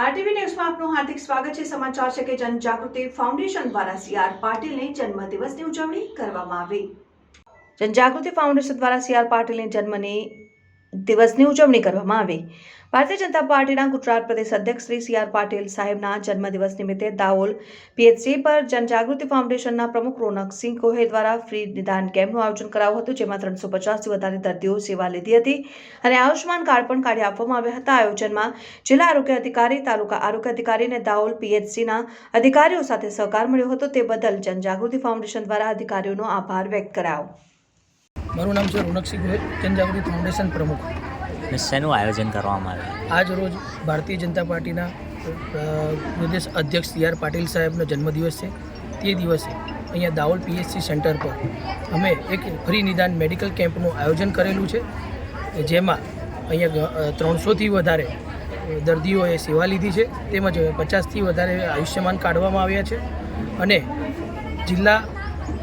RTV ન્યૂઝમાં આપનું હાર્દિક સ્વાગત છે. સમાચાર છે કે જનજાગૃતિ ફાઉન્ડેશન દ્વારા સીઆર પાટીલની જન્મદિવસની ઉજવણી કરવામાં આવી. જનજાગૃતિ ફાઉન્ડેશન દ્વારા સીઆર પાટીલની જન્મની દિવસની ઉજવણી કરવામાં આવી. ભારતીય જનતા પાર્ટીના ગુજરાત પ્રદેશ અધ્યક્ષ શ્રી સી આર પાટીલ સાહેબના જન્મદિવસ નિમિત્તે દાહોલ પીએચસી પર જનજાગૃતિ ફાઉન્ડેશનના પ્રમુખ રોનકસિંહ ગોહેલ દ્વારા ફ્રી નિદાન કેમ્પનું આયોજન કરાયું હતું, જેમાં ત્રણસો પચાસથી વધારે દર્દીઓ સેવા લીધી હતી અને આયુષ્માન કાર્ડ પણ કાઢી આપવામાં આવ્યા હતા. આયોજનમાં જિલ્લા આરોગ્ય અધિકારી, તાલુકા આરોગ્ય અધિકારી અને દાહોલ પીએચસીના અધિકારીઓ સાથે સહકાર મળ્યો હતો. તે બદલ જનજાગૃતિ ફાઉન્ડેશન દ્વારા અધિકારીઓનો આભાર વ્યક્ત કરાયો. મારું નામ છે રોનકસિંહ ગોહિલ જનજાગૃતિ ફાઉન્ડેશન પ્રમુખ. શેનું આયોજન કરવામાં આવે આજ રોજ ભારતીય જનતા પાર્ટીના પ્રદેશ અધ્યક્ષ સી આર પાટીલ સાહેબનો જન્મદિવસ છે. તે દિવસે અહીંયા દાહોલ પીએચસી સેન્ટર પર અમે એક ફ્રી નિદાન મેડિકલ કેમ્પનું આયોજન કરેલું છે જેમાં અહીંયા ત્રણસોથી વધારે દર્દીઓએ સેવા લીધી છે. તેમજ પચાસથી વધારે આયુષ્યમાન કાઢવામાં આવ્યા છે. અને જિલ્લા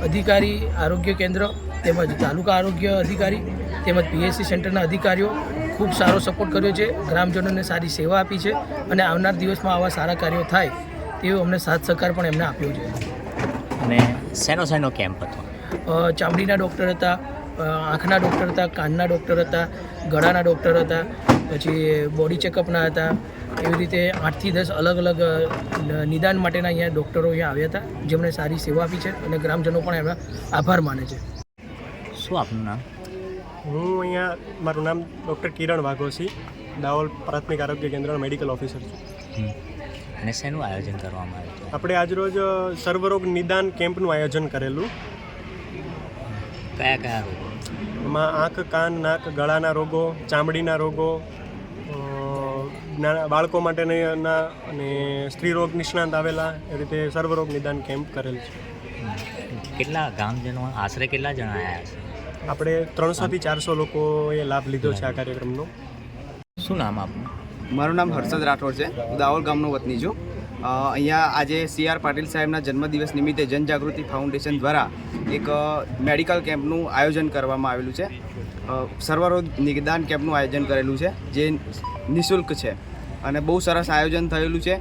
અધિકારી આરોગ્ય કેન્દ્ર તેમજ તાલુકા આરોગ્ય અધિકારી તેમજ પીએચસી સેન્ટરના અધિકારીઓ ખૂબ સારો સપોર્ટ કર્યો છે. ગ્રામજનોને સારી સેવા આપી છે અને આવનાર દિવસમાં આવા સારા કાર્યો થાય તેવો અમને સાથ સહકાર પણ એમને આપ્યો છે. અને સેનો સેનો કેમ્પ હતો? ચામડીના ડૉક્ટર હતા આંખના ડૉક્ટર હતા કાનના ડૉક્ટર હતા ગળાના ડૉક્ટર હતા પછી બોડી ચેકઅપના હતા. એવી રીતે આઠથી દસ અલગ અલગ નિદાન માટેના અહીંયા ડૉક્ટરો અહીંયા આવ્યા હતા જેમણે સારી સેવા આપી છે અને ગ્રામજનો પણ એમના આભાર માને છે. શું આપનું નામ? હું અહીંયા મારું નામ ડૉક્ટર કિરણ વાઘોસી દાહોલ પ્રાથમિક આરોગ્ય કેન્દ્રનો મેડિકલ ઓફિસર છું. અને શેનું આયોજન કરવામાં આવ્યું હતું? આપણે આજરોજ સર્વરોગ નિદાન કેમ્પનું આયોજન કરેલું. કયા કયા રોગો? એમાં આંખ કાન નાક ગળાના રોગો ચામડીના રોગો નાના બાળકો માટેના અને સ્ત્રી રોગ નિષ્ણાંત આવેલા એ રીતે સર્વરોગ નિદાન કેમ્પ કરેલ છે. કેટલા ગામજનો આશરે કેટલા જણા આવ્યા છે? આપણે ત્રણસોથી ચારસો લોકોએ લાભ લીધો છે આ કાર્યક્રમનો. શું નામ આપનું? મારું નામ હર્ષદ રાઠોડ છે. હું દાહોલ ગામનો વતની છું. અહીંયા આજે સી આર પાટીલ સાહેબના જન્મદિવસ નિમિત્તે જનજાગૃતિ ફાઉન્ડેશન દ્વારા એક મેડિકલ કેમ્પનું આયોજન કરવામાં આવેલું છે. સર્વરોગ નિદાન કેમ્પનું આયોજન કરેલું છે જે નિઃશુલ્ક છે. અને બહુ સરસ આયોજન થયેલું છે.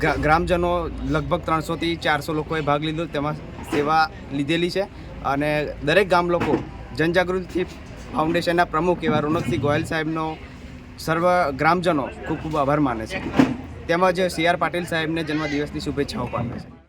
ગ્રા- ગ્રામજનો લગભગ ત્રણસોથી ચારસો લોકોએ ભાગ લીધો તેમાં સેવા લીધેલી છે. અને દરેક ગામ લોકો જનજાગૃતિ ફાઉન્ડેશનના પ્રમુખ એવા રોનકસિંહ ગોયલ સાહેબનો સર્વ ગ્રામજનો ખૂબ ખૂબ આભાર માને છે. તેમજ સી આર પાટીલ સાહેબને જન્મદિવસની શુભેચ્છાઓ પાઠવે છે.